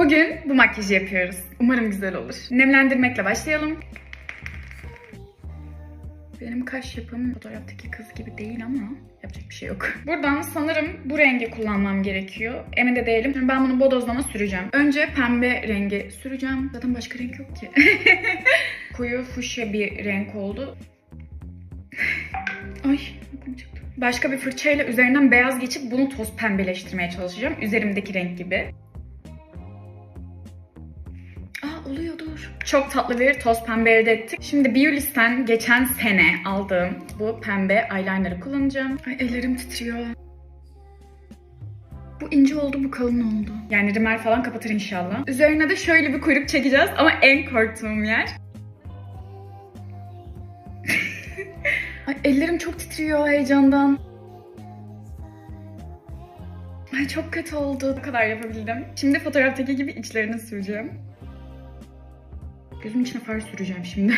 Bugün bu makyajı yapıyoruz. Umarım güzel olur. Nemlendirmekle başlayalım. Benim kaş yapım fotoğraftaki kız gibi değil ama yapacak bir şey yok. Buradan sanırım bu rengi kullanmam gerekiyor. Emin de değilim. Şimdi ben bunu bodozlama süreceğim. Önce pembe rengi süreceğim. Zaten başka renk yok ki. Koyu fuşya bir renk oldu. Ay. Başka bir fırçayla üzerinden beyaz geçip bunu toz pembeleştirmeye çalışacağım. Üzerimdeki renk gibi. Aa oluyor dur. Çok tatlı bir toz pembe elde ettik. Şimdi Biolis'ten geçen sene aldığım bu pembe eyeliner'ı kullanacağım. Ay ellerim titriyor. Bu ince oldu, bu kalın oldu. Yani rimel falan kapatır inşallah. Üzerine de şöyle bir kuyruk çekeceğiz ama en korktuğum yer. Ay ellerim çok titriyor heyecandan. Ay çok kötü oldu. Bu kadar yapabildim. Şimdi fotoğraftaki gibi içlerini süreceğim. Gözümün içine far süreceğim şimdi.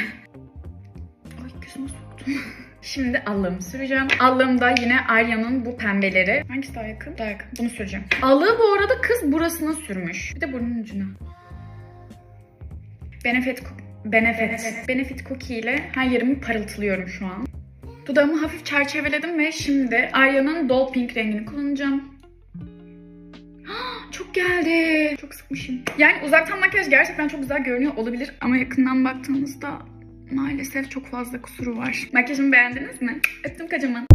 Ay gözüme soktum. Şimdi allığımı süreceğim. Allığımda yine Arya'nın bu pembeleri. Hangisi daha yakın? Daha yakın. Bunu süreceğim. Allığı bu arada kız burasına sürmüş. Bir de burnun ucuna. Benefit Benefit. Benefit Cookie ile her yerimi parıltılıyorum şu an. Dudağımı hafif çerçeveledim ve şimdi Arya'nın Doll Pink rengini kullanacağım. Çok geldi. Sıkmışım. Yani uzaktan makyaj gerçekten çok güzel görünüyor olabilir ama yakından baktığınızda maalesef çok fazla kusuru var. Makyajımı beğendiniz mi? Öptüm kocaman.